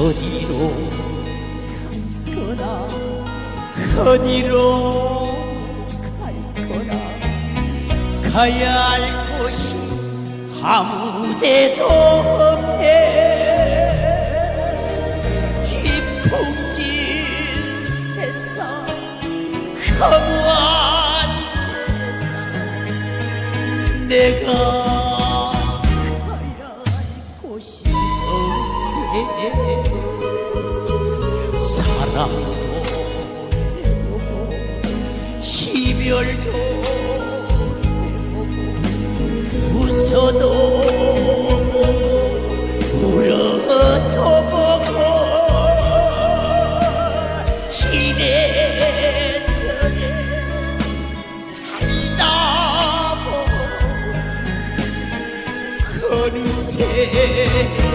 어디로? 갈 거나 어디로? 갈 거나 가야 할 곳이 아무데도 없네. 이 풍진 세상 허무한 세상. 내가 가야 할 곳이 없네 사랑도 이별도 웃어도 울어도 보고 시대전에 살다 보고 어느새